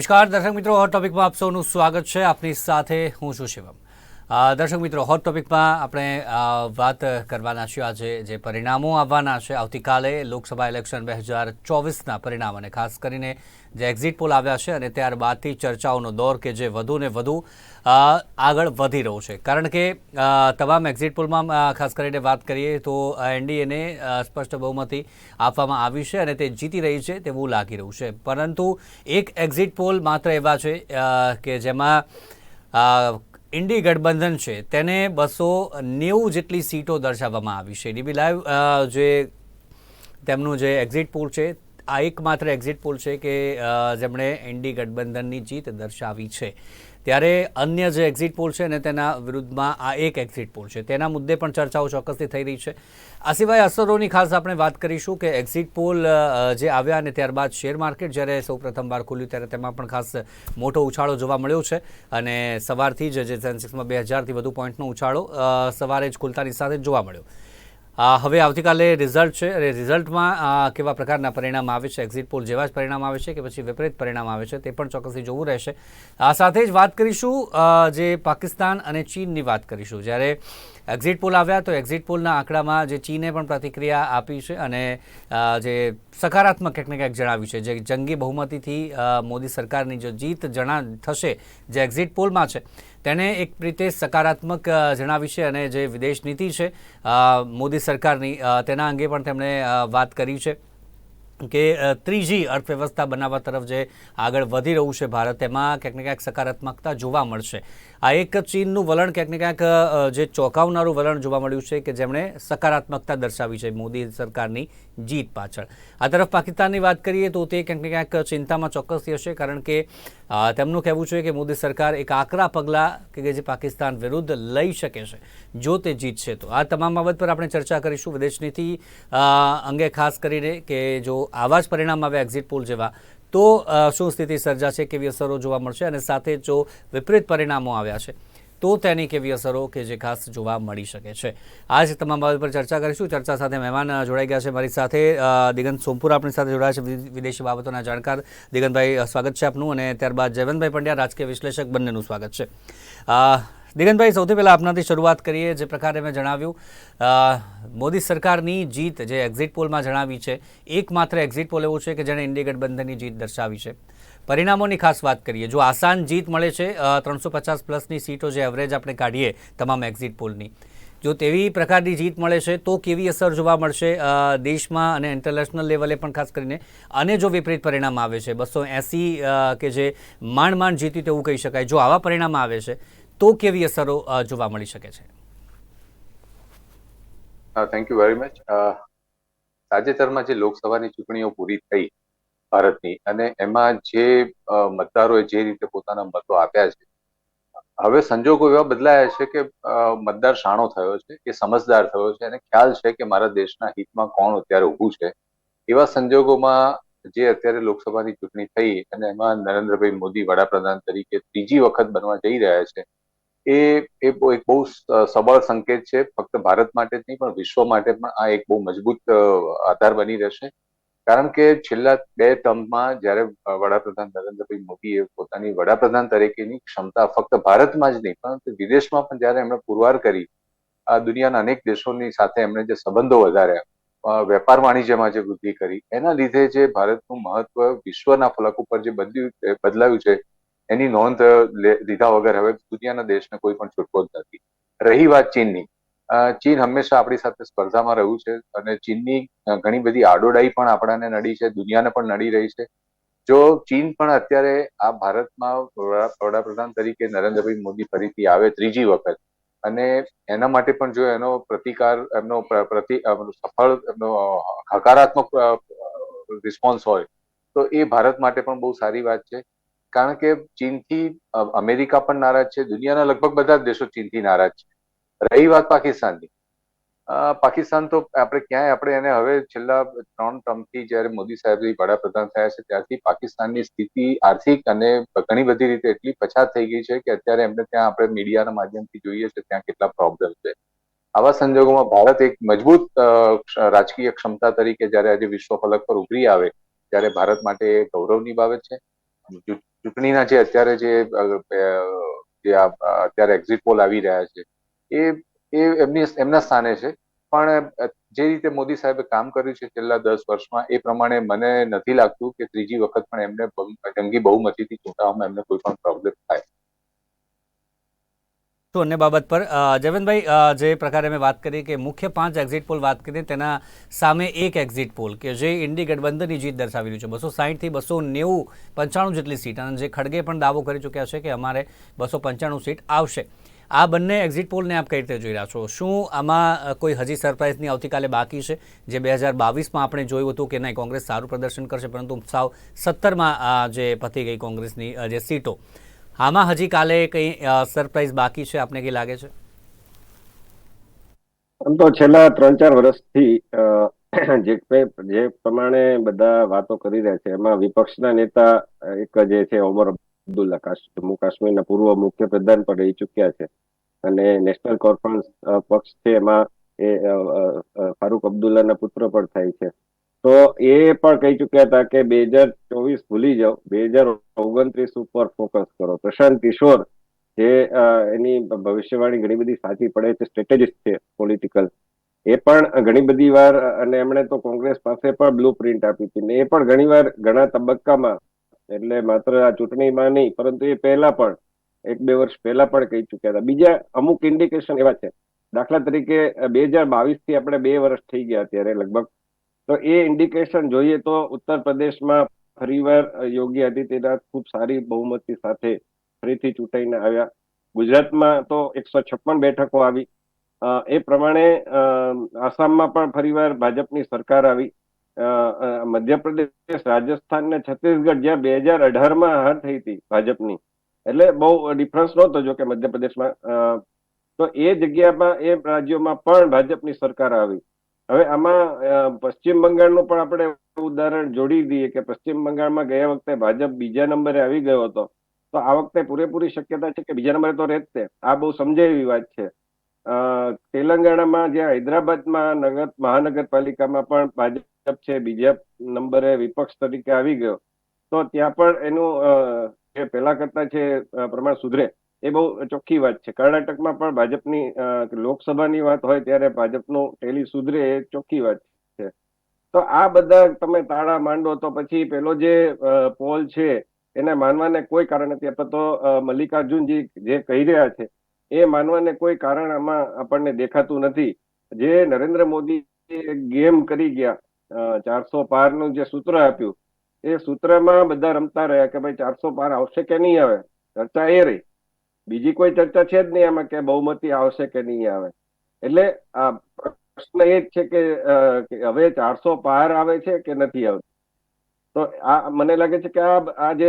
નમસ્કાર. દર્શક મિત્રો હોટ ટોપિકમાં આપ સૌનું સ્વાગત છે. આપની સાથે હું છું શિવમ. દર્શક મિત્રો હોટ ટોપિકમાં આપણે વાત કરવાના છીએ. આજે જે પરિણામો આવવાના છે, આવતીકાલે લોકસભા ઇલેક્શન બે હજાર ચોવીસના પરિણામ અને ખાસ કરીને જે એક્ઝિટ પોલ આવ્યા છે અને ત્યારબાદથી ચર્ચાઓનો દોર કે જે વધુ ને વધુ આગળ વધી રહ્યો છે. કારણ કે તમામ એક્ઝિટ પોલમાં ખાસ કરીને વાત કરીએ તો એનડીએને સ્પષ્ટ બહુમતી આપવામાં આવી છે અને તે જીતી રહી છે તેવું લાગી રહ્યું છે. પરંતુ એક એક્ઝિટ પોલ માત્ર એવા છે કે જેમાં ઇન્ડી ગઠબંધન છે તેને બસો નેવું જેટલી સીટો દર્શાવવામાં આવી છે. ડીબી લાઈવ જે તેમનું જે એક્ઝિટ પોલ છે આ એકમાત્ર એક્ઝિટ પોલ છે કે જેમણે એનડી ગઠબંધનની જીત દર્શાવી છે. ત્યારે અન્ય જે એક્ઝિટ પોલ છે ને તેના વિરુદ્ધમાં આ એક એક્ઝિટ પોલ છે. તેના મુદ્દે પણ ચર્ચાઓ ચોક્કસથી થઈ રહી છે. આ સિવાય અસરોની ખાસ આપણે વાત કરીશું કે એક્ઝિટ પોલ જે આવ્યા અને ત્યારબાદ શેર માર્કેટ જ્યારે સૌ પ્રથમવાર ખુલ્યું ત્યારે તેમાં પણ ખાસ મોટો ઉછાળો જોવા મળ્યો છે. અને સવારથી જ જે સેન્સેક્સમાં બે હજારથી વધુ પોઈન્ટનો ઉછાળો સવારે જ ખુલતાની સાથે જોવા મળ્યો. હવે આવતીકાલે રિઝલ્ટ છે. અને રિઝલ્ટમાં કેવા પ્રકારના પરિણામ આવે છે? એક્ઝિટ પોલ જેવા જ પરિણામ આવે છે કે પછી વિપરીત પરિણામ આવે છે? તે પણ ચોક્કસથી જોવું રહેશે. આ સાથે જ વાત કરીશું જે પાકિસ્તાન અને ચીનની વાત કરીશું. જ્યારે એક્ઝિટ પોલ આવ્યા તો એક્ઝિટ પોલના આંકડામાં જે ચીને પણ પ્રતિક્રિયા આપી છે અને જે સકારાત્મક કંઈક ને ક્યાંક જણાવ્યું છે, જે જંગી બહુમતીથી મોદી સરકારની જો જીત જણા થશે જે એક્ઝિટ પોલમાં છે. તેને એક રીતે સકારાત્મક જણાવી છે અને જે વિદેશ નીતિ છે મોદી સરકારની તેના અંગે પણ તેમણે વાત કરી છે કે ત્રીજી અર્થવ્યવસ્થા બનાવવા તરફ જે આગળ વધી રહ્યું છે ભારત, તેમાં ક્યાંક ને ક્યાંક સકારાત્મકતા જોવા મળશે. આ એક ચીનનું વલણ ક્યાંક ને ક્યાંક જે ચોંકાવનારું વલણ જોવા મળ્યું છે કે જેમણે સકારાત્મકતા દર્શાવી છે મોદી સરકારની જીત પાછળ. આ તરફ પાકિસ્તાનની વાત કરીએ તો તે ક્યાંક ને ક્યાંક ચિંતામાં ચોક્કસથી હશે કારણ કે તેમનું કહેવું છે કે મોદી સરકાર એક આકરા પગલાં કે જે પાકિસ્તાન વિરુદ્ધ લઈ શકે છે, જો તે જીતશે તો. આ તમામ બાબત પર આપણે ચર્ચા કરીશું વિદેશ નીતિ અંગે ખાસ કરીને કે જો આવા જ પરિણામ આવે એક્ઝિટ પોલ જેવા તો શું સ્થિતિ સર્જાશે, કેવી અસરો જોવા મળશે અને સાથે જો વિપરીત પરિણામો આવ્યા છે, તો તેની કેવી અસરો કે જે ખાસ જોવા મળી શકે છે. આજ તમામ બાબત પર ચર્ચા કરીશું. ચર્ચા સાથે મહેમાન જોડાઈ ગયા છે મારી સાથે. દિગંત સોમપુર આપણી સાથે જોડાયા છે. વિદેશી બાબતોના જાણકાર. દિગંતભાઈ સ્વાગત છે આપનું અને ત્યારબાદ જયવંતભાઈ પંડ્યા, રાજકીય વિશ્લેષક બંનેનું સ્વાગત છે. દિગંતભાઈ, સૌથી પહેલાં આપનાથી શરૂઆત કરીએ જે પ્રકારે મેં જણાવ્યું. મોદી સરકારની જીત જે એક્ઝિટ પોલમાં જણાવી છે, એકમાત્ર એક્ઝિટ પોલ એવું છે કે જેણે ઇન્ડિયા ગઠબંધનની જીત દર્શાવી છે. પરિણામોની ખાસ વાત કરીએ. જો આસાન જીત મળે છે ત્રણસો પચાસ પ્લસની સીટો જે એવરેજ આપણે કાઢીએ તમામ એક્ઝિટ પોલની જો તેવી પ્રકારની જીત મળે છે, તો કેવી અસર જોવા મળશે દેશમાં અને ઇન્ટરનેશનલ લેવલે પણ ખાસ કરીને. અને જો વિપરીત પરિણામ આવે છે, બસો એંસી કે જે માંડ માંડ જીત્યું તેવું કહી શકાય. જો આવા પરિણામ આવે છે તો કેવી અસરો જોવા મળી શકે છે? થેન્ક યુ વેરી મચ તાજેતરમાં જે લોકસભાની ચૂંટણીઓ પૂરી થઈ ભારતની અને એમાં જે મતદારોએ જે રીતે પોતાના મતો આપ્યા છે, હવે સંજોગો એવા બદલાયા છે કે મતદાર શાણો થયો છે, કે સમજદાર થયો છે અને ખ્યાલ છે કે મારા દેશના હિતમાં કોણ અત્યારે ઊભું છે. એવા સંજોગોમાં જે અત્યારે લોકસભાની ચૂંટણી થઈ અને એમાં નરેન્દ્રભાઈ મોદી વડાપ્રધાન તરીકે ત્રીજી વખત બનવા જઈ રહ્યા છે એ એ એક બહુ સબળ સંકેત છે. ફક્ત ભારત માટે જ નહીં, પણ વિશ્વ માટે પણ આ એક બહુ મજબૂત આધાર બની રહેશે. કારણ કે છેલ્લા બે ટર્મમાં જ્યારે વડાપ્રધાન નરેન્દ્રભાઈ મોદીએ પોતાની વડાપ્રધાન તરીકેની ક્ષમતા ફક્ત ભારતમાં જ નહીં, પરંતુ વિદેશમાં પણ જ્યારે એમણે પુરવાર કરી, આ દુનિયાના અનેક દેશોની સાથે એમણે જે સંબંધો વધાર્યા વેપાર વાણિજ્યમાં જે વૃદ્ધિ કરી, એના લીધે જે ભારતનું મહત્વ વિશ્વના ફલક ઉપર જે બદલ્યું બદલાયું છે એની નોંધ લીધા વગર હવે દુનિયાના દેશને કોઈ પણ છૂટકો જ નથી. રહી વાત ચીનની. ચીન હંમેશા આપણી સાથે સ્પર્ધામાં રહ્યું છે અને ચીનની ઘણી બધી આડોડાઈ પણ આપણાને નડી છે, દુનિયાને પણ નડી રહી છે. જો ચીન પણ અત્યારે આ ભારતમાં વડાપ્રધાન તરીકે નરેન્દ્રભાઈ મોદી ફરીથી આવે ત્રીજી વખત અને એના માટે પણ જો એનો પ્રતિકાર, એમનો પ્રતિ સફળ, એમનો હકારાત્મક રિસ્પોન્સ હોય તો એ ભારત માટે પણ બહુ સારી વાત છે. કારણ કે ચીનથી અમેરિકા પણ નારાજ છે, દુનિયાના લગભગ બધા દેશો ચીનથી નારાજ છે. રહી વાત પાકિસ્તાનની. પાકિસ્તાન તો આપણે ક્યાંય, આપણે એને હવે છેલ્લા ત્રણ ટર્મથી જ્યારે મોદી સાહેબ વડાપ્રધાન થયા છે, ત્યારથી પાકિસ્તાનની સ્થિતિ આર્થિક અને ઘણી બધી રીતે એટલી પછાત થઈ ગઈ છે કે અત્યારે એમને ત્યાં આપણે મીડિયાના માધ્યમથી જોઈએ છે, ત્યાં કેટલા પ્રોબ્લેમ છે. આવા સંજોગોમાં ભારત એક મજબૂત રાજકીય ક્ષમતા તરીકે જ્યારે આજે વિશ્વ ફલક પર ઉભરી આવે, ત્યારે ભારત માટે ગૌરવની બાબત છે. ચૂંટણીના જે અત્યારે જે જે અત્યારે એક્ઝિટ પોલ આવી રહ્યા છે, એ એ એમની, એમના સ્થાને છે. પણ જે રીતે મોદી સાહેબે કામ કર્યું છે છેલ્લા દસ વર્ષમાં, એ પ્રમાણે મને નથી લાગતું કે ત્રીજી વખત પણ એમને જંગી બહુમતીથી ચૂંટાવામાં એમને કોઈ પણ પ્રોબ્લેમ થાય. તો અન્ય બાબત પર? જવેનભાઈ જે પ્રકારે મેં વાત કરી કે મુખ્ય પાંચ એક્ઝિટ પોલ વાત કરીએ, તેના સામે એક એક્ઝિટ પોલ કે જે ઇન્ડી ગઠબંધનની જીત દર્શાવી રહ્યું છે. બસો સાહીઠથી બસો નેવું પંચાણું જેટલી સીટ. અને જે ખડગે પણ દાવો કરી ચૂક્યા છે કે અમારે બસો પંચાણું સીટ આવશે. આ બંને એક્ઝિટ પોલને આપ કઈ રીતે જોઈ રહ્યા છો? શું આમાં કોઈ હજી સરપ્રાઇઝની આવતીકાલે બાકી છે? જે બે હજાર બાવીસમાં આપણે જોયું હતું કે નહીં, કોંગ્રેસ સારું પ્રદર્શન કરશે, પરંતુ સાવ સત્તરમાં જે પતી ગઈ કોંગ્રેસની જે સીટો. આમાં હજી કાલે કંઈ સરપ્રાઇઝ બાકી છે આપને કઈ લાગે છે? આમ તો છેલ્લા ત્રણ ચાર વર્ષથી જે જે પ્રમાણે બધા વાતો કરી રહ્યા છે, એમાં વિપક્ષના નેતા, એક જે છે ઓમર અબ્દુલ્લા જમ્મુ કાશ્મીરના પૂર્વ મુખ્ય પ્રધાન પણ રહી ચૂક્યા છે. અને નેશનલ કોન્ફરન્સ પક્ષ છે એમાં એ ફારૂક અબ્દુલ્લાના પુત્ર પણ થાય છે. તો એ પણ કહી ચૂક્યા હતા કે બે હજાર ચોવીસ ભૂલી જાઓ. બે હજાર ઓગણત્રીસ ઉપર ફોકસ કરો. પ્રશાંત કિશોર, જે એની ભવિષ્યવાણી ઘણી બધી સાચી પડે છે સ્ટ્રેટેજિસ્ટ છે પોલિટિકલ એ પણ ઘણી બધી વાર, અને એમણે તો કોંગ્રેસ પાસે પણ બ્લુ પ્રિન્ટ આપી હતી. ને એ પણ ઘણી વાર ઘણા તબક્કામાં, એટલે માત્ર આ ચૂંટણીમાં નહીં, પરંતુ એ પહેલા પણ, એક બે વર્ષ પહેલા પણ કહી ચૂક્યા હતા. બીજા અમુક ઇન્ડિકેશન એવા છે. દાખલા તરીકે, બે હજાર બાવીસથી આપણે બે વર્ષ થઈ ગયા અત્યારે, લગભગ તો એ ઇન્ડિકેશન જોઈએ તો ઉત્તર પ્રદેશમાં ફરીવાર યોગી આદિત્યનાથ ખૂબ સારી બહુમતી સાથે ફરીથી ચૂંટાઈને આવ્યા. ગુજરાતમાં તો એકસો છપ્પન બેઠકો આવી. એ પ્રમાણે આસામમાં પણ ફરીવાર ભાજપની સરકાર આવી. મધ્યપ્રદેશ, રાજસ્થાન ને છત્તીસગઢ જ્યાં બે હજાર અઢારમાં હાર થઈ હતી ભાજપની. એટલે બહુ ડિફરન્સ નહોતો જો કે મધ્યપ્રદેશમાં તો એ જગ્યામાં, એ રાજ્યોમાં પણ ભાજપની સરકાર આવી. હવે આમાં પશ્ચિમ બંગાળનું પણ આપણે ઉદાહરણ જોડી દઈએ કે પશ્ચિમ બંગાળમાં ગયા વખતે ભાજપ બીજા નંબરે આવી ગયો હતો. તો આ વખતે પૂરેપૂરી શક્યતા છે કે બીજા નંબરે તો રહે જ તે. આ બહુ સમજાય એવી વાત છે. તેલંગાણામાં જ્યાં હૈદરાબાદમાં નગર, મહાનગરપાલિકામાં પણ ભાજપ છે, બીજા નંબરે વિપક્ષ તરીકે આવી ગયો. તો ત્યાં પણ એનું જે પહેલા કરતા છે પ્રમાણ સુધરે. એ બહુ ચોખ્ખી વાત છે. કર્ણાટકમાં પણ ભાજપની લોકસભાની વાત હોય ત્યારે ભાજપનું ટેલી સુધરે એ ચોખ્ખી વાત છે. તો આ બધા તમે તાળા માંડો તો પછી પેલો જે પોલ છે એને માનવાને કોઈ કારણ નથી. અથવા તો મલ્લિકાર્જુનજી જે કહી રહ્યા છે એ માનવાને કોઈ કારણ આમાં આપણને દેખાતું નથી. જે નરેન્દ્ર મોદી ગેમ કરી ગયા ચારસો પારનું જે સૂત્ર આપ્યું, એ સૂત્રમાં બધા રમતા રહ્યા કે ભાઈ ચારસો પાર આવશે કે નહીં આવે? ચર્ચા એ રહી. બીજી કોઈ ચર્ચા છે જ નહીં આમાં કે બહુમતી આવશે કે નહીં આવે. એટલે આ પ્રશ્ન એ જ છે કે હવે ચારસો પાર આવે છે કે નથી આવતું? તો આ મને લાગે છે કે આ આ જે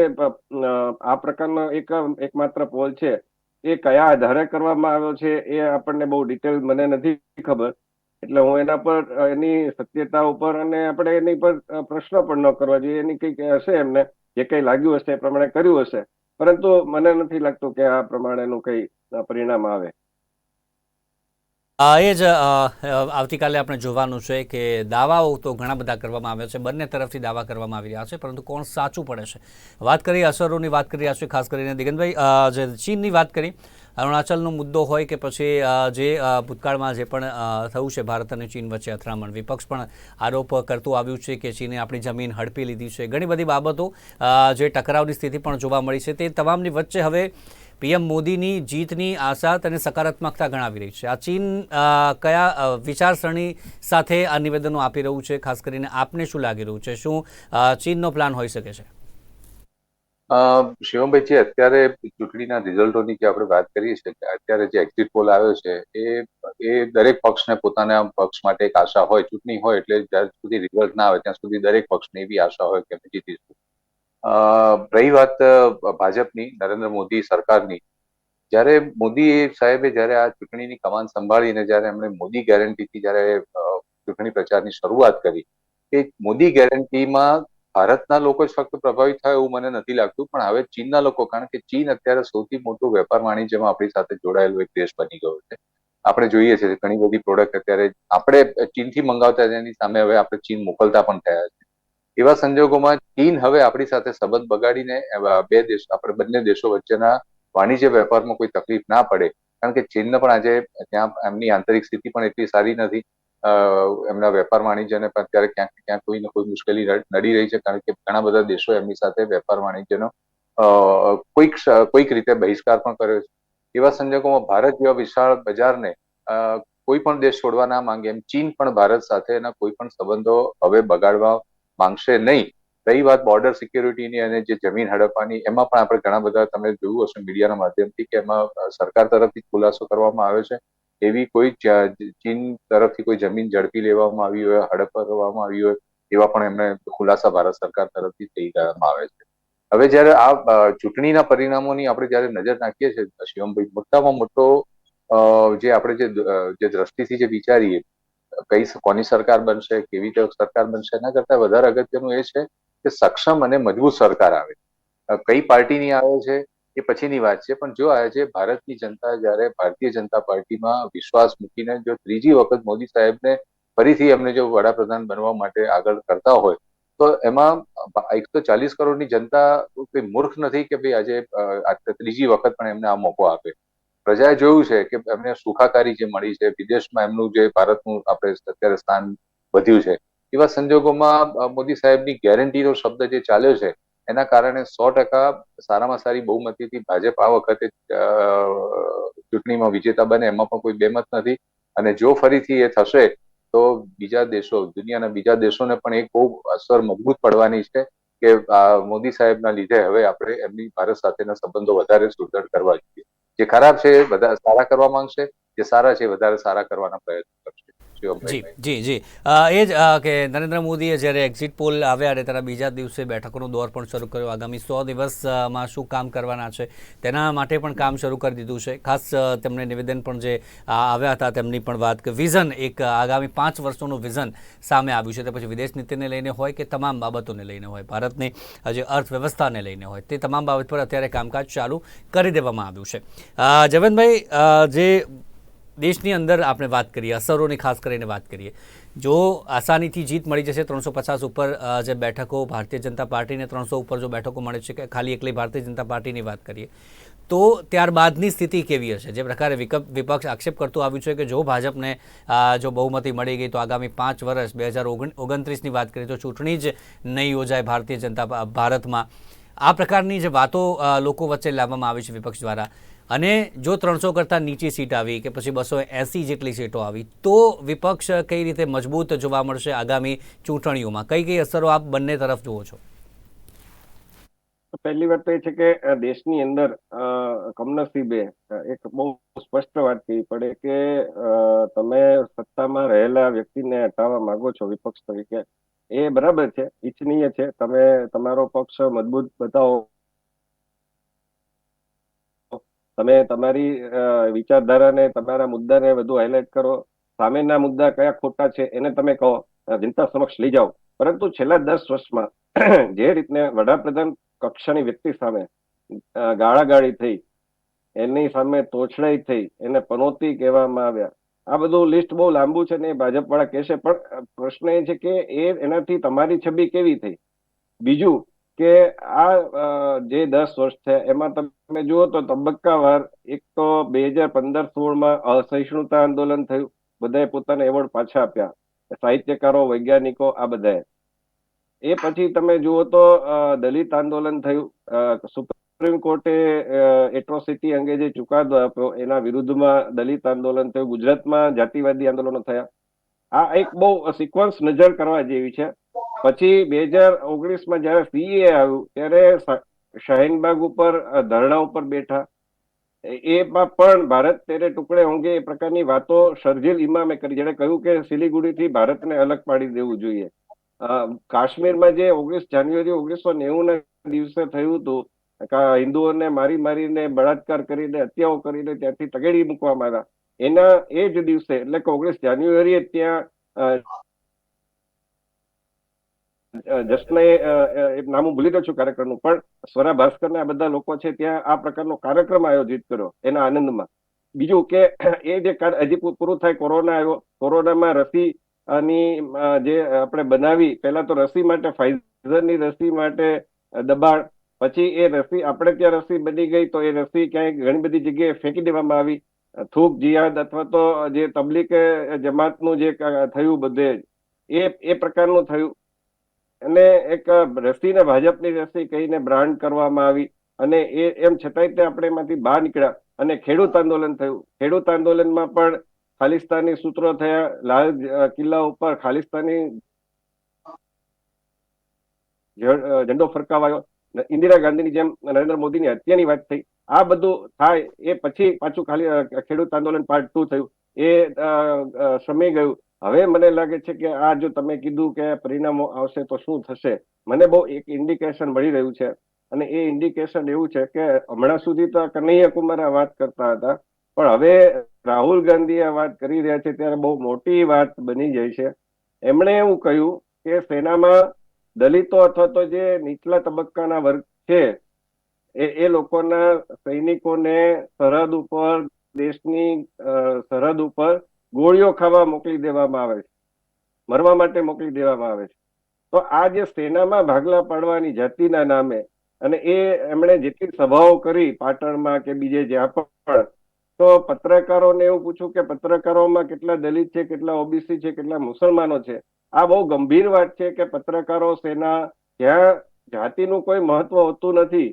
આ પ્રકારનો એક, એકમાત્ર પોલ છે, એ કયા આધારે કરવામાં આવ્યો છે એ આપણને બહુ ડિટેલ મને નથી ખબર. એટલે હું એના પર, એની સત્યતા ઉપર અને આપણે એની પર પ્રશ્ન પણ ન કરવા જોઈએ. એની કંઈક હશે એમને? જે કંઈ લાગ્યું હશે એ પ્રમાણે કર્યું હશે. પરંતુ મને નથી લાગતું કે આ પ્રમાણેનું કંઈ પરિણામ આવે. એ જ આવતીકાલે આપણે જોવાનું છે કે દાવાઓ તો ઘણા બધા કરવામાં આવ્યા છે. બંને તરફથી દાવા કરવામાં આવી રહ્યા છે પરંતુ કોણ સાચું પડે છે? વાત કરી અસરોની વાત કરી રહ્યા છે ખાસ કરીને દિગંતભાઈ અ, જે ચીનની વાત કરી અરુણાચલનો મુદ્દો હોય કે પછી જે ભૂતકાળમાં જે પણ થયું છે ભારત અને ચીન વચ્ચે અથડામણ, વિપક્ષ પણ આરોપ કરતું આવ્યું છે કે ચીને આપણી જમીન હડપી લીધી છે. ઘણી બધી બાબતો જે ટકરાવની સ્થિતિ પણ જોવા મળી છે. તે તમામની વચ્ચે હવે પીએમ મોદીની જીતની આશા અને સકારાત્મકતા ગણાવી રહી છે. આ ચીન કયા વિચારસરણી સાથે આ નિવેદનો આપી રહ્યું છે? ખાસ કરીને આપને શું લાગી રહ્યું છે? શું ચીનનો પ્લાન હોઈ શકે છે? શિવમભાઈ જે, અત્યારે ચૂંટણીના રિઝલ્ટોની જે આપણે વાત કરીએ છીએ કે અત્યારે જે એક્ઝિટ પોલ આવ્યો છે, એ એ દરેક પક્ષને પોતાના પક્ષ માટે એક આશા હોય, ચૂંટણી હોય, એટલે જ્યાં સુધી રિઝલ્ટ ના આવે, ત્યાં સુધી દરેક પક્ષને એવી આશા હોય કે અમે જીતીશું. રહી વાત ભાજપની, નરેન્દ્ર મોદી સરકારની. જ્યારે મોદી સાહેબે જ્યારે આ ચૂંટણીની કમાન સંભાળીને જ્યારે એમણે મોદી ગેરંટીથી જ્યારે ચૂંટણી પ્રચારની શરૂઆત કરી, એ મોદી ગેરંટીમાં ભારતના લોકો જ ફક્ત પ્રભાવિત થાય એવું મને નથી લાગતું, પણ હવે ચીનના લોકો, કારણ કે ચીન અત્યારે સૌથી મોટું વેપાર વાણિજ્યમાં આપણી સાથે જોડાયેલો એક દેશ બની ગયો છે. આપણે જોઈએ છીએ ઘણી બધી પ્રોડક્ટ અત્યારે આપણે ચીનથી મંગાવતા એની સામે હવે આપણે ચીન મોકલતા પણ થયા છે. એવા સંજોગોમાં ચીન હવે આપણી સાથે સંબંધ બગાડીને બે દેશ, આપણે બંને દેશો વચ્ચેના વાણિજ્ય વેપારમાં કોઈ તકલીફ ના પડે. કારણ કે ચીનને પણ આજે ત્યાં એમની આંતરિક સ્થિતિ પણ એટલી સારી નથી. એમના વેપાર વાણિજ્યને પણ અત્યારે ક્યાંક ક્યાંક કોઈ ને કોઈ મુશ્કેલી નડી રહી છે, કારણ કે ઘણા બધા દેશો એમની સાથે વેપાર વાણિજ્યનો કોઈક કોઈક રીતે બહિષ્કાર પણ કર્યો છે. એવા સંજોગોમાં ભારત જેવા વિશાળ બજારને કોઈ પણ દેશ છોડવા ના માંગે એમ ચીન પણ ભારત સાથે એના કોઈ પણ સંબંધો હવે બગાડવા માંગશે નહીં. રહી વાત બોર્ડર સિક્યોરિટીની અને જે જમીન હડપવાની એમાં પણ આપણે ઘણા બધા તમે જોયું હશે મીડિયાના માધ્યમથી કે એમાં સરકાર તરફથી ખુલાસો કરવામાં આવ્યો છે. એવી કોઈ ચીન તરફથી કોઈ જમીન ઝડપી લેવામાં આવી હોય હડપ કરવામાં આવી હોય, એવા પણ એમને ખુલાસા ભારત સરકાર તરફથી થઈ કરવામાં આવે છે. હવે જ્યારે આ ચૂંટણીના પરિણામોની આપણે જ્યારે નજર નાખીએ છીએ શિવમભાઈ, મોટામાં મોટો જે આપણે જે દ્રષ્ટિથી જે વિચારીએ, કઈ કોની સરકાર બનશે, કેવી રીતે સરકાર બનશે, એના કરતા વધારે અગત્યનું એ છે કે સક્ષમ અને મજબૂત સરકાર આવે. કઈ પાર્ટીની આવે છે એ પછીની વાત છે. પણ જો આજે ભારતની જનતા જ્યારે ભારતીય જનતા પાર્ટીમાં વિશ્વાસ મૂકીને જો ત્રીજી વખત મોદી સાહેબને ફરીથી એમને જો વડાપ્રધાન બનવા માટે આગળ કરતા હોય, તો એમાં એકસો ચાલીસ કરોડની જનતા કોઈ મૂર્ખ નથી કે ભાઈ આજે ત્રીજી વખત પણ એમને આ મોકો આપે. પ્રજાએ જોયું છે કે એમને સુખાકારી જે મળી છે, વિદેશમાં એમનું જે ભારતનું આપણે અત્યારે સ્થાન વધ્યું છે. એવા સંજોગોમાં મોદી સાહેબની ગેરંટીનો શબ્દ જે ચાલ્યો છે એના કારણે સો ટકા સારામાં સારી બહુમતીથી ભાજપ આ વખતે ચૂંટણીમાં વિજેતા બને, એમાં પણ કોઈ બેમત નથી અને જો ફરીથી એ થશે, તો બીજા દેશો, દુનિયાના બીજા દેશોને પણ એક બહુ અસર મજબૂત પડવાની છે કે મોદી સાહેબના લીધે હવે આપણે એમની ભારત સાથેના સંબંધો વધારે સુદૃઢ કરવા જોઈએ જે ખરાબ છે એ બધા સારા કરવા માંગશે, જે સારા છે વધારે સારા કરવાના પ્રયત્ન કરશે. જી જી જી. એ જ કે નરેન્દ્ર મોદીએ જ્યારે એક્ઝિટ પોલ આવ્યા અને તેના બીજા દિવસે બેઠકોનો દોર પણ શરૂ કર્યો. આગામી સો દિવસમાં શું કામ કરવાના છે તેના માટે પણ કામ શરૂ કરી દીધું છે. ખાસ તેમણે નિવેદન પણ જે આવ્યા હતા તેમની પણ વાત કે વિઝન એક આગામી પાંચ વર્ષોનું વિઝન સામે આવ્યું છે. તે પછી વિદેશ નીતિને લઈને હોય કે તમામ બાબતોને લઈને હોય? ભારતની જે અર્થવ્યવસ્થાને લઈને હોય? તે તમામ બાબત પર અત્યારે કામકાજ ચાલુ કરી દેવામાં આવ્યું છે. જવેનભાઈ જે દેશની અંદર આપણે વાત કરીએ, અસરોની ખાસ કરીને વાત કરીએ. જો આસાનીથી જીત મળી જશે ત્રણસો પચાસ ઉપર જે બેઠકો ભારતીય જનતા પાર્ટીને ત્રણસો ઉપર જો બેઠકો મળે છે કે ખાલી એકલી ભારતીય જનતા પાર્ટીની વાત કરીએ, તો ત્યારબાદની સ્થિતિ કેવી હશે? જે પ્રકારે વિકપ, વિપક્ષ આક્ષેપ કરતું આવ્યું છે કે જો ભાજપને જો બહુમતી મળી ગઈ તો આગામી પાંચ વર્ષ, બે હજાર ઓગણત્રીસની વાત કરીએ તો ચૂંટણી જ નહીં યોજાય ભારતીય જનતા ભારતમાં. આ પ્રકારની જે વાતો લોકો વચ્ચે લાવવામાં આવી છે વિપક્ષ દ્વારા. અને જો ત્રણસો કરતાં નીચી સીટ આવી કે પછી બસો એંસી જેટલી સીટો આવી, તો વિપક્ષ કઈ રીતે મજબૂત જોવા મળશે આગામી ચૂંટણીઓમાં? કઈ કઈ અસરો આપ બંને તરફ જુઓ છો? પહેલી વાત તો એ છે કે દેશની અંદર કમનસીબે એક બહુ સ્પષ્ટ વાત કહેવી પડે કે તમે સત્તામાં રહેલા વ્યક્તિને હટાવવા માંગો છો વિપક્ષ તરીકે, એ બરાબર છે, ઈચ્છનીય છે. તમે, તમારો પક્ષ મજબૂત બતાવો તમે તમારી વિચારધારાને, તમારા મુદ્દાને વધુ હાઇલાઇટ કરો. સામેના મુદ્દા કયા ખોટા છે એને તમે કહો જનતા સમક્ષ લઈ જાઓ. પરંતુ છેલ્લા દસ વર્ષમાં જે રીતને વડાપ્રધાન કક્ષાની વ્યક્તિ સામે ગાળાગાળી થઈ, એની સામે તોછડાઈ થઈ, એને પનોતી કહેવામાં આવ્યા. આ બધું લિસ્ટ બહુ લાંબુ છે ને ભાજપ વાળા કહેશે. પણ પ્રશ્ન એ છે કે એ એનાથી તમારી છબી કેવી થઈ? બીજું કે આ જે દસ વર્ષ છે, એમાં તમે જુઓ તો તબક્કાવાર એક તો બે હજાર પંદર સોળમાં અસહિષ્ણુતા આંદોલન થયું. બધાએ પોતાના એવોર્ડ પાછા આપ્યા. સાહિત્યકારો, વૈજ્ઞાનિકો, આ બધાએ. એ પછી તમે જુઓ તો દલિત આંદોલન થયું. સુપ્રીમ કોર્ટે એટ્રોસિટી અંગે જે ચુકાદો આપ્યો, એના વિરુદ્ધમાં દલિત આંદોલન થયું. ગુજરાતમાં જાતિવાદી આંદોલનો થયા. આ એક બહુ સિક્વન્સ નજર કરવા જેવી છે. પછી બે હજાર ઓગણીસમાં જયારે સીએ આવ્યું, ત્યારે શાહીનબાગ ઉપર ધરણા ઉપર બેઠા. એમાં પણ ભારત તેરે ટુકડે હોંગે એ પ્રકારની વાતો શર્જીલ ઇમામે કરી, જેણે કહ્યું કે સિલિગુડીથી ભારતને અલગ પાડી દેવું જોઈએ. કાશ્મીરમાં જે ઓગણીસ જાન્યુઆરી ઓગણીસો નેવું દિવસે થયું હતું હિન્દુઓને મારી મારીને બળાત્કાર કરીને, હત્યાઓ કરીને ત્યાંથી તગેડી મૂકવામાં આવ્યા. એના એ જ દિવસે, એટલે કે ઓગણીસ જાન્યુઆરીએ ત્યાં એ નામ ભૂલી ગયો છું કાર્યક્રમનું, પણ સ્વરા ભાસ્કર આ બધા લોકો છે ત્યાં આ પ્રકારનો કાર્યક્રમ આયોજિત કર્યો એના આનંદમાં. બીજું કે, એ જે હજી પૂરું થાય કોરોના આવ્યો, કોરોનામાં રસી ની જે આપણે બનાવી, પહેલા તો રસી માટે ફાઇઝરની રસી માટે દબાણ, પછી એ રસી, આપણે ત્યાં રસી બની ગઈ તો એ રસી ક્યાંય ઘણી બધી જગ્યાએ ફેંકી દેવામાં આવી. થૂક જિહાદ અથવા તો જે તબલીકે જમાતનું જે થયું બધે એ એ પ્રકારનું થયું. અને એક રસીને ભાજપની રસી કહીને બ્રાન્ડ કરવામાં આવી અને એ એમ છતાંય તે આપણે એમાંથી બહાર નીકળ્યા. અને ખેડૂત આંદોલન થયું. ખેડૂત આંદોલનમાં પણ ખાલિસ્તાની સૂત્રો થયા. લાલ કિલ્લા ઉપર ખાલિસ્તાની ઝંડો ફરકાવાયો. ઇન્દિરા ગાંધીની જેમ નરેન્દ્ર મોદીની હત્યાની વાત થઈ. આ બધું થાય એ પછી પાછું ખાલી ખેડૂત આંદોલન પાર્ટ ટુ થયું. એ સમય ગયું. હવે મને લાગે છે કે આ જો તમે કીધું કે પરિણામો આવશે તો શું થશે? મને બહુ એક ઇન્ડિકેશન મળી રહ્યું છે. અને એ ઇન્ડિકેશન એવું છે કે હમણાં સુધી તો કનૈયા કુમાર વાત કરતા હતા. પણ હવે રાહુલ ગાંધી આ વાત કરી રહ્યા છે ત્યારે બહુ મોટી વાત બની જાય છે. એમણે એવું કહ્યું કે સેનામાં દલિતો અથવા તો જે નીચલા તબક્કાના વર્ગ છે, એ એ લોકોના સૈનિકોને સરહદ ઉપર, દેશની સરહદ ઉપર ગોળીઓ ખાવા મોકલી દેવામાં આવે છે. મરવા માટે મોકલી દેવામાં આવે છે. તો આ જે સેનામાં ભાગલા પાડવાની જાતિના નામે અને એ એમણે જેટલી સભાઓ કરી પાટણમાં કે બીજે જ્યાં પણ, તો પત્રકારોને એવું પૂછ્યું કે પત્રકારોમાં કેટલા દલિત છે, કેટલા ઓબીસી છે, કેટલા મુસલમાનો છે? આ બહુ ગંભીર વાત છે કે પત્રકારો સેના જ્યાં જાતિનું કોઈ મહત્વ હોતું નથી,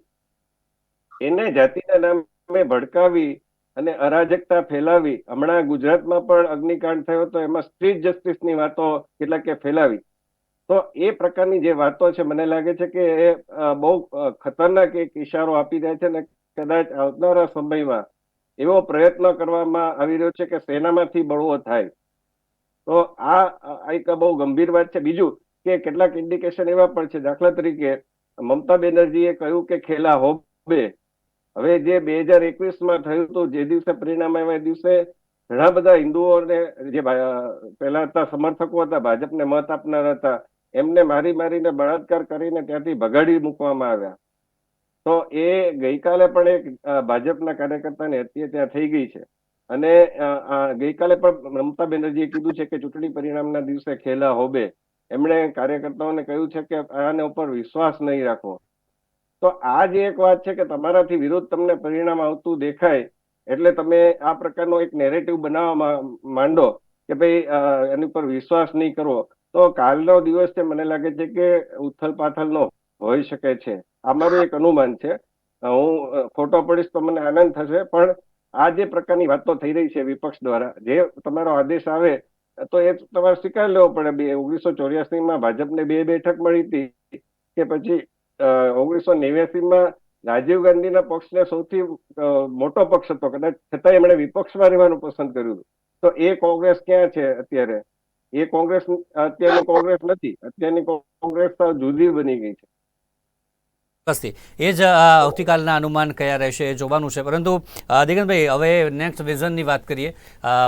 એને જાતિના નામે ભડકાવી અને અરાજકતા ફેલાવી. હમણાં ગુજરાતમાં પણ અગ્નિકાંડ થયો તો એમાં સ્ટ્રીટ જસ્ટિસની વાતો કેટલાકે ફેલાવી. તો એ પ્રકારની જે વાતો છે, મને લાગે છે કે એ બહુ ખતરનાક એક ઇશારો આપી રહ્યા છે અને કદાચ આવનારા સમયમાં એવો પ્રયત્ન કરવામાં આવી રહ્યો છે કે સેનામાંથી બળવો થાય. તો આ આ એક બહુ ગંભીર વાત છે. બીજું કે કેટલાક ઇન્ડિકેશન એવા પણ છે. દાખલા તરીકે મમતા બેનર્જીએ કહ્યું કે ખેલા હોબે. હવે જે બે હજાર એકવીસમાં થયું હતું, જે દિવસે પરિણામ આવ્યા એ દિવસે ઘણા બધા હિન્દુઓને, જે પહેલા હતા સમર્થકો હતા, ભાજપને મત આપનાર હતા, એમને મારી મારીને બળાત્કાર કરીને ત્યાંથી ભગાડી મૂકવામાં આવ્યા. તો એ ગઈકાલે પણ એક ભાજપના કાર્યકર્તાની હત્યા ત્યાં થઈ ગઈ છે. અને ગઈકાલે પણ મમતા બેનર્જીએ કીધું છે કે ચૂંટણી પરિણામના દિવસે ખેલા હોબે. એમણે કાર્યકર્તાઓને કહ્યું છે કે આને ઉપર વિશ્વાસ નહીં રાખવો તો આ જે એક વાત છે કે તમારાથી વિરુદ્ધ તમને પરિણામ આવતું દેખાય, એટલે તમે આ પ્રકારનો એક નેરેટિવ બનાવવા માંડો કે ભાઈ એની ઉપર વિશ્વાસ નહીં કરવો. તો કાલનો દિવસ છે, મને લાગે છે કે ઉથલ પાથલનો હોઈ શકે છે. આ મારું એક અનુમાન છે. હું ફોટો પડીશ તો મને આનંદ થશે, પણ આ જે પ્રકારની વાતો થઈ રહી છે વિપક્ષ દ્વારા, જે તમારો આદેશ આવે, તો એ તમારે સ્વીકાર લેવો પડે. ઓગણીસો ચોર્યાસી માં ભાજપને બે બેઠક મળી હતી કે પછી ઓગણીસો નેવ્યાસીમાં રાજીવ ગાંધીના પક્ષને સૌથી મોટો પક્ષ હતો. કદાચ છતાં એમણે વિપક્ષમાં રહેવાનું પસંદ કર્યું તો એ કોંગ્રેસ ક્યાં છે અત્યારે? એ કોંગ્રેસ, અત્યારની કોંગ્રેસ નથી. અત્યારની કોંગ્રેસ જુદી બની ગઈ છે. બસથી એ જ આવતીકાલના અનુમાન કયા રહેશે એ જોવાનું છે. પરંતુ દિગંતભાઈ, હવે નેક્સ્ટ વિઝનની વાત કરીએ.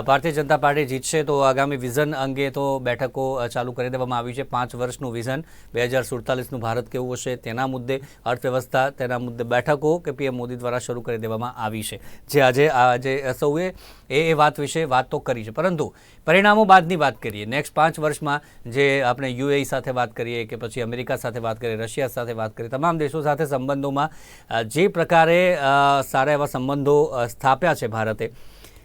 ભારતીય જનતા પાર્ટી જીતશે તો આગામી વિઝન અંગે તો બેઠકો ચાલુ કરી દેવામાં આવી છે. પાંચ વર્ષનું વિઝન બે હજાર સુડતાલીસનું ભારત કેવું હશે તેના મુદ્દે અર્થવ્યવસ્થા, તેના મુદ્દે બેઠકો કે પીએમ મોદી દ્વારા શરૂ કરી દેવામાં આવી છે. જે આજે આજે સૌએ એ એ વાત વિશે વાત તો કરી છે. પરંતુ, પરિણામો બાદની વાત કરીએ. નેક્સ્ટ પાંચ વર્ષમાં જે આપણે યુએઈ સાથે વાત કરીએ કે પછી અમેરિકા સાથે વાત કરીએ, રશિયા સાથે વાત કરીએ, તમામ દેશો સાથે સંબંધોમાં જે પ્રકારે સારા એવા સંબંધો સ્થાપ્યા છે ભારતે,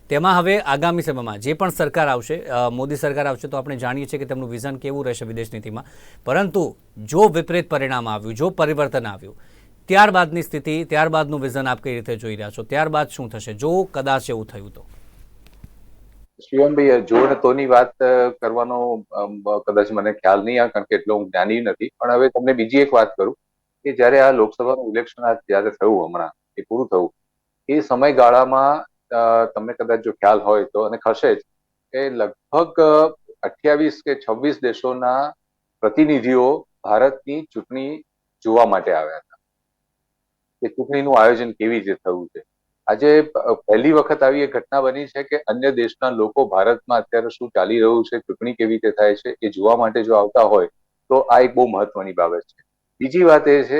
તેમાં હવે આગામી સમયમાં જે પણ સરકાર આવશે મોદી સરકાર આવશે તો આપણે જાણીએ છીએ કે તેમનું વિઝન કેવું રહેશે વિદેશ નીતિમાં. પરંતુ જો વિપરીત પરિણામ આવ્યું, જો પરિવર્તન આવ્યું, ત્યારબાદની સ્થિતિ, ત્યારબાદનું વિઝન આપ કઈ રીતે જોઈ રહ્યા છો? ત્યારબાદ શું થશે? જો કદાચ એવું થયું તો. શિવમભાઈ જો ને તોની વાત કરવાનો કદાચ મને ખ્યાલ નહીં કારણ કે એટલો હું જ્ઞાની નથી. પણ હવે તમને બીજી એક વાત કરું. કે જ્યારે આ લોકસભાનું ઇલેક્શન આ જ્યારે થયું હમણાં, એ પૂરું થયું, એ સમયગાળામાં તમને કદાચ જો ખ્યાલ હોય તો, અને ખસે જ કે લગભગ અઠ્યાવીસ કે છવ્વીસ દેશોના પ્રતિનિધિઓ ભારતની ચૂંટણી જોવા માટે આવ્યા હતા. કે ચૂંટણીનું આયોજન કેવી રીતે થયું છે? આજે પહેલી વખત આવી એક ઘટના બની છે કે અન્ય દેશના લોકો ભારતમાં અત્યારે શું ચાલી રહ્યું છે, ચૂંટણી કેવી રીતે થાય છે, એ જોવા માટે જો આવતા હોય, તો આ એક બહુ મહત્વની બાબત છે. બીજી વાત એ છે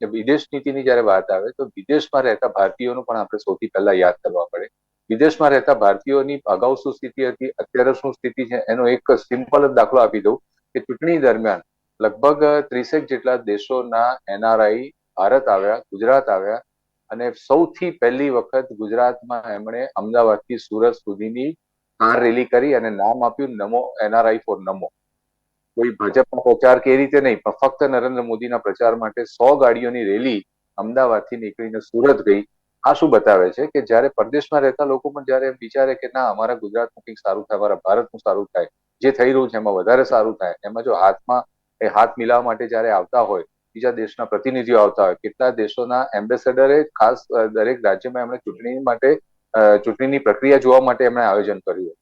કે વિદેશ નીતિની જ્યારે વાત આવે તો વિદેશમાં રહેતા ભારતીયોનું પણ આપણે સૌથી પહેલા યાદ કરવા પડે. વિદેશમાં રહેતા ભારતીયોની અગાઉ શું સ્થિતિ હતી, અત્યારે શું સ્થિતિ છે, એનો એક સિમ્પલ દાખલો આપી દઉં કે ચૂંટણી દરમિયાન લગભગ ત્રીસેક જેટલા દેશોના એનઆરઆઈ ભારત આવ્યા, ગુજરાત આવ્યા અને સૌથી પહેલી વખત ગુજરાતમાં એમણે અમદાવાદથી સુરત સુધીની કાર રેલી કરી અને નામ આપ્યું નમો એનઆરઆઈ ફોર નમો. કોઈ ભાજપનો પ્રચાર કે રીતે નહીં, પણ ફક્ત નરેન્દ્ર મોદીના પ્રચાર માટે સો ગાડીઓની રેલી અમદાવાદથી નીકળીને સુરત ગઈ. આ શું બતાવે છે કે જ્યારે પરદેશમાં રહેતા લોકો પણ જ્યારે એમ વિચારે કે ના, અમારા ગુજરાતનું કંઈક સારું થાય, અમારા ભારતનું સારું થાય, જે થઈ રહ્યું છે એમાં વધારે સારું થાય, એમાં જો હાથમાં એ હાથ મિલાવવા માટે જ્યારે આવતા હોય, બીજા દેશના પ્રતિનિધિઓ આવતા હોય, કેટલા દેશોના એમ્બેસેડરે ખાસ દરેક રાજ્યમાં એમણે ચૂંટણી માટે ચૂંટણીની પ્રક્રિયા જોવા માટે એમણે આયોજન કર્યું.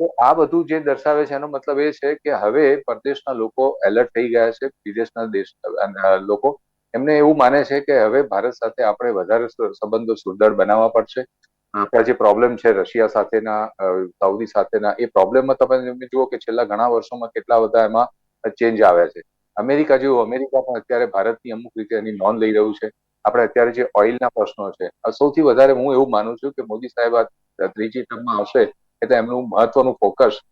તો આ બધું જે દર્શાવે છે, એનો મતલબ એ છે કે હવે પરદેશના લોકો એલર્ટ થઈ ગયા છે, વિદેશના દેશ લોકો. એમને એવું માને છે કે હવે ભારત સાથે આપણે વધારે સંબંધો સુદૃઢ બનાવવા પડશે. આપણા જે પ્રોબ્લેમ છે, રશિયા સાથેના સાઉદી સાથેના, એ પ્રોબ્લેમમાં તમે જુઓ કે છેલ્લા ઘણા વર્ષોમાં કેટલા બધા એમાં ચેન્જ આવ્યા છે. અમેરિકા જેવું, અમેરિકા પણ અત્યારે ભારતની અમુક રીતે એની નોંધ લઈ રહ્યું છે. આપણે અત્યારે જે ઓઇલના પ્રશ્નો છે સૌથી વધારે હું એવું માનું છું કે મોદી સાહેબ આ ત્રીજી ટર્મમાં આવશે એટલે એમનું મહત્વનું ફોકસ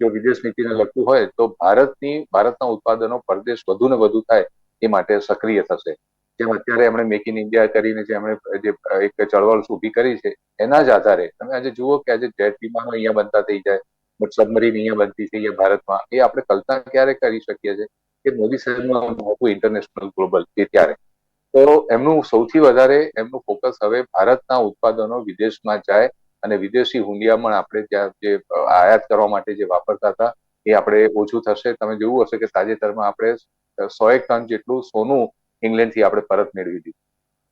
જો વિદેશ નીતિને લગતું હોય તો ભારતની, ભારતના ઉત્પાદનો પરદેશ વધુ ને વધુ થાય એ માટે સક્રિય થશે. જેમ અત્યારે એમણે મેક ઇન ઇન્ડિયા કરીને જે એમણે જે એક ચળવળ ઊભી કરી છે, એના જ આધારે તમે આજે જુઓ કે આજે જેટ વિમાનો અહીંયા બનતા થઈ જાય સબમરીન અહીંયા બનતી થઈ જાય ભારતમાં, એ આપણે કલ્પના ક્યારે કરી શકીએ છીએ કે મોદી સાહેબનું મોટું ઇન્ટરનેશનલ ગ્લોબલ એ ત્યારે. તો એમનું સૌથી વધારે એમનું ફોકસ હવે ભારતના ઉત્પાદનો વિદેશમાં જાય અને વિદેશી હુંડિયામણ આપણે ત્યાં જે આયાત કરવા માટે જે વાપરતા હતા, એ આપણે ઓછું થશે. તમે જોયું હશે કે તાજેતરમાં આપણે સો એક ટન જેટલું સોનું ઇંગ્લેન્ડથી આપણે પરત મેળવી દીધું.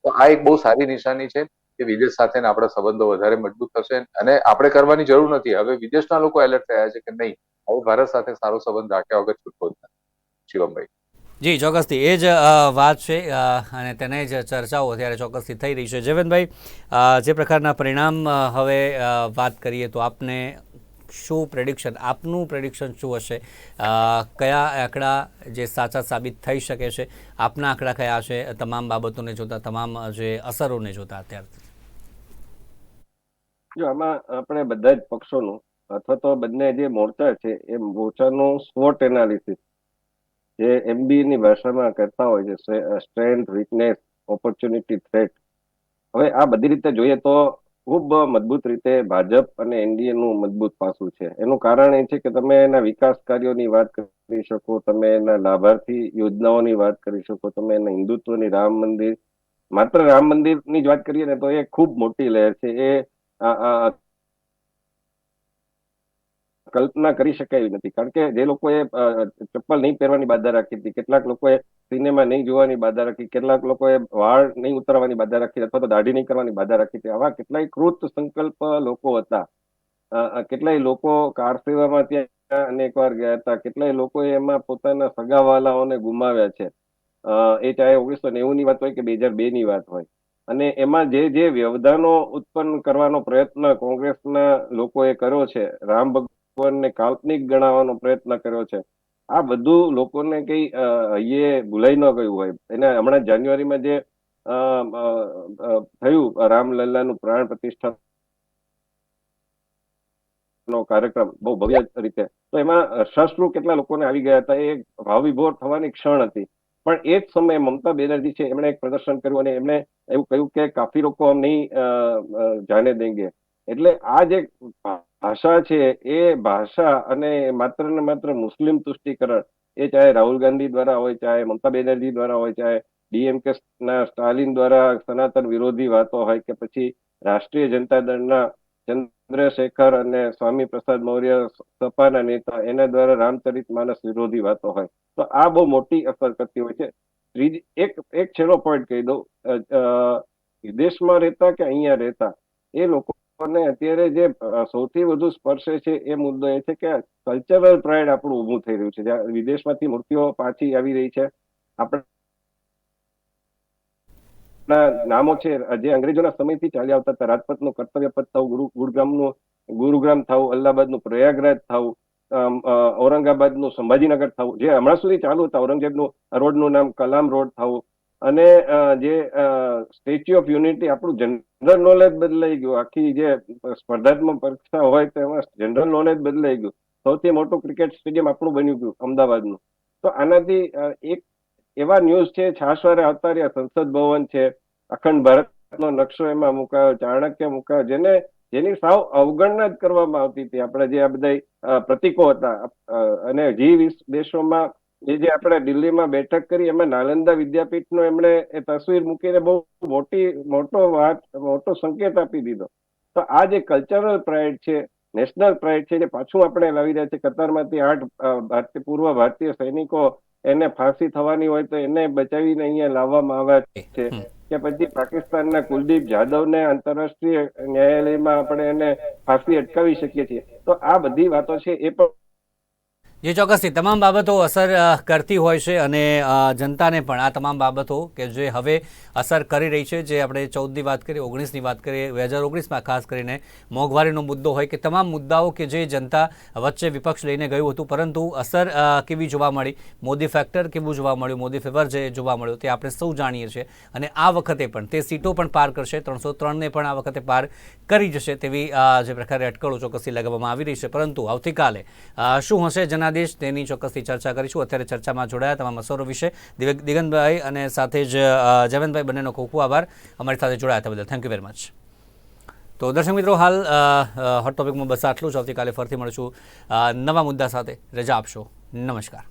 તો આ એક બહુ સારી નિશાની છે કે વિદેશ સાથેના આપણા સંબંધો વધારે મજબૂત થશે અને આપણે કરવાની જરૂર નથી. હવે વિદેશના લોકો એલર્ટ થયા છે કે નહીં હવે ભારત સાથે સારો સંબંધ રાખ્યા વગર છૂટકો જ નથી. શિવમભાઈ. જી, ચોક્કસથી. એ જ વાત છે અને તેને જ ચર્ચાઓ અત્યારે ચોક્કસથી થઈ રહી છે. જીવનભાઈ જે પ્રકારના પરિણામ હવે વાત કરીએ તો આપને શું પ્રેડિક્શન આપનું પ્રેડિક્શન શું હશે? કયા આંકડા જે સાચા સાબિત થઈ શકે છે? આપના આંકડા કયા છે? તમામ બાબતોને જોતા, તમામ જે અસરોને જોતા અત્યારથી જો, આમાં આપણે બધા જ પક્ષોનું, અથવા તો બંને જે મોરચા છે એ મોરચાનું સ્વોટ એનાલિસિસ જે એમબી ની ભાષામાં કરતા હોય છે સ્ટ્રેન્થ વીકનેસ ઓપોર્ચ્યુનિટી થ્રેટ હવે આ બધી રીતે જોઈએ તો ખૂબ મજબૂત રીતે ભાજપ અને એનડીએ મજબૂત પાસું છે. એનું કારણ એ છે કે તમે એના વિકાસ કાર્યોની વાત કરી શકો, તમે એના લાભાર્થી યોજનાઓની વાત કરી શકો, તમે એના હિન્દુત્વની રામ મંદિર, માત્ર રામ મંદિરની જ વાત કરીએ ને તો એ ખૂબ મોટી લહેર છે. એ કલ્પના કરી શકાય નથી. કારણ કે જે લોકોએ ચપ્પલ નહીં પહેરવાની બાધા રાખી હતી, કેટલાક લોકોએ સિનેમા નહીં જોવાની બાધા રાખી, કેટલાક લોકોએ વાળ નહીં ઉતારવાની બાધા રાખી, અથવા તો દાઢી નહીં કરવાની બાધા રાખી હતી. આવા કેટલાય કૃત સંકલ્પ લોકો હતા. કેટલાય લોકો કાર સેવામાં ત્યાં અનેકવાર ગયા હતા. કેટલાય લોકોએ એમાં પોતાના સગાવાલાઓને ગુમાવ્યા છે. એ ચાહે ઓગણીસો નેવું ની વાત હોય કે બે હજાર બે ની વાત હોય. અને એમાં જે જે વ્યવધાનો ઉત્પન્ન કરવાનો પ્રયત્ન કોંગ્રેસના લોકોએ કર્યો છે, રામ ભગવાનને કાલ્પનિક ગણાવવાનો પ્રયત્ન કર્યો છે. આ બધું લોકોને કઈ અ, ભૂલાઈ ન ગયું હોય. એને હમણાં જાન્યુઆરીમાં જે થયું રામલલ્લાનું પ્રાણ પ્રતિષ્ઠા નો કાર્યક્રમ બહુ ભવ્ય રીતે તો એમાં શસ્ત્રુ કેટલા લોકોને આવી ગયા હતા એ ભાવ વિભોર થવાની ક્ષણ હતી. પણ એ જ સમયે મમતા બેનર્જી છે એમણે એક પ્રદર્શન કર્યું અને એમણે એવું કહ્યું કે કાફી લોકો હમ નહીં જાણે દેંગે. એટલે આ જે ભાષા છે એ ભાષા અને માત્ર ને માત્ર મુસ્લિમ તુષ્ટિકરણ, એ ચાહે રાહુલ ગાંધી દ્વારા હોય, ચાહે મમતા બેનર્જી દ્વારા હોય, ચાહે ડીએમકે ના સ્ટાલિન દ્વારા સનાતન વિરોધી વાતો હોય કે પછી રાષ્ટ્રીય જનતા દળના ચંદ્રશેખર અને સ્વામી પ્રસાદ મૌર્ય સપાના નેતા, એના દ્વારા રામચરિત માનસ વિરોધી વાતો હોય. તો આ બહુ મોટી અસર કરતી હોય છે. ત્રીજી, એક એક છેલ્લો પોઈન્ટ કહી દઉં. વિદેશમાં રહેતા કે અહીંયા રહેતા, એ લોકોને અત્યારે જે સૌથી વધુ સ્પર્શે છે એ મુદ્દો એ છે કે કલ્ચરલ પ્રાઇડ આપણું ઊભું થઈ રહ્યું છે. જ્યાં વિદેશમાંથી મૂર્તિઓ પાછી આવી રહી છે. આપણે નામો છે, જે અંગ્રેજોના સમયથી ચાલી આવતા હતા. રાજપથનું કર્તવ્ય પદ થવું, ગુરુ, ગુરુગ્રામનું, ગુરુગ્રામ થવું, અલ્હાબાદનું પ્રયાગરાજ થવું ઔરંગાબાદનું સંભાજીનગર થવું, જે હમણાં સુધી ચાલુ હતા. ઔરંગઝેબનું રોડનું નામ કલામ રોડ થવું અને જે સ્ટેચ્યુ ઓફ યુનિટી આપણું જનરલ નોલેજ બદલાઈ ગયું. આખી જે સ્પર્ધાત્મક પરીક્ષા હોય તેમાં જનરલ નોલેજ બદલાઈ ગયું. સૌથી મોટું ક્રિકેટ સ્ટેડિયમ આપણું બન્યું ગયું અમદાવાદનું. તો આનાથી એક એવા ન્યૂઝ છે છાસવારે આવતા રહ્યા. સંસદ ભવન છે, અખંડ ભારતનો નકશો એમાં મુકાયો, ચાણક્ય મુકાયો, જેને, જેની સાવ અવગણના જ કરવામાં આવતી હતી. આપણે જે આ બધા પ્રતિકો પ્રતીકો હતા અને જી વીસ, દેશોમાં એ જે આપણે દિલ્હીમાં બેઠક કરી એમાં નાલંદા વિદ્યાપીઠનો એમણે એ તસવીર મૂકીને બહુ મોટી મોટો વાત મોટો સંકેત આપી દીધો. તો આ જે કલ્ચરલ પ્રાઇડ છે નેશનલ પ્રાઇડ છે જે પાછું આપણે લાવી રહ્યા છે કતારમાંથી આઠ ભારતીય પૂર્વ ભારતીય સૈનિકો એને ફાંસી થવાની હોય તો એને બચાવીને અહીંયા લાવવામાં આવ્યા છે. કે પછી પાકિસ્તાનના કુલદીપ જાદવને આંતરરાષ્ટ્રીય ન્યાયાલયમાં આપણે એને ફાંસી અટકાવી શકીએ છીએ. તો આ બધી વાતો છે એ પણ જે, ચોક્કસથી. તમામ બાબતો અસર કરતી હોય છે અને જનતાને પણ આ તમામ બાબતો કે જે હવે અસર કરી રહી છે, જે આપણે ચૌદની વાત કરીએ, ઓગણીસની વાત કરીએ, બે હજાર ઓગણીસમાં ખાસ કરીને મોંઘવારીનો મુદ્દો હોય કે તમામ મુદ્દાઓ કે જે જનતા વચ્ચે વિપક્ષ લઈને ગયું હતું, પરંતુ અસર કેવી જોવા મળી? મોદી ફેક્ટર કેવું જોવા મળ્યું? મોદી ફેવર જે જોવા મળ્યું તે આપણે સૌ જાણીએ છીએ. અને આ વખતે પણ તે સીટો પણ પાર કરશે, ત્રણસો ત્રણને પણ આ વખતે પાર કરી જશે તેવી જે પ્રકારે અટકળો ચોક્કસથી લગાવવામાં આવી રહી છે. પરંતુ આવતીકાલે શું હશે જનાદેશ તેની ચોક્કસથી ચર્ચા કરીશું. અત્યારે ચર્ચામાં જોડાયા તમામ અસરો વિશે. દિગંતભાઈ અને સાથે જ જયવંતભાઈ, બંનેનો ખૂબ ખૂબ આભાર. અમારી સાથે જોડાયા હતા બદલ. થેન્ક યુ વેરી મચ તો દર્શક મિત્રો, હાલ હોટ ટોપિકમાં બસ આટલું જ. આવતીકાલે ફરીથી મળશું. નવા મુદ્દા સાથે. રજા આપશો. નમસ્કાર.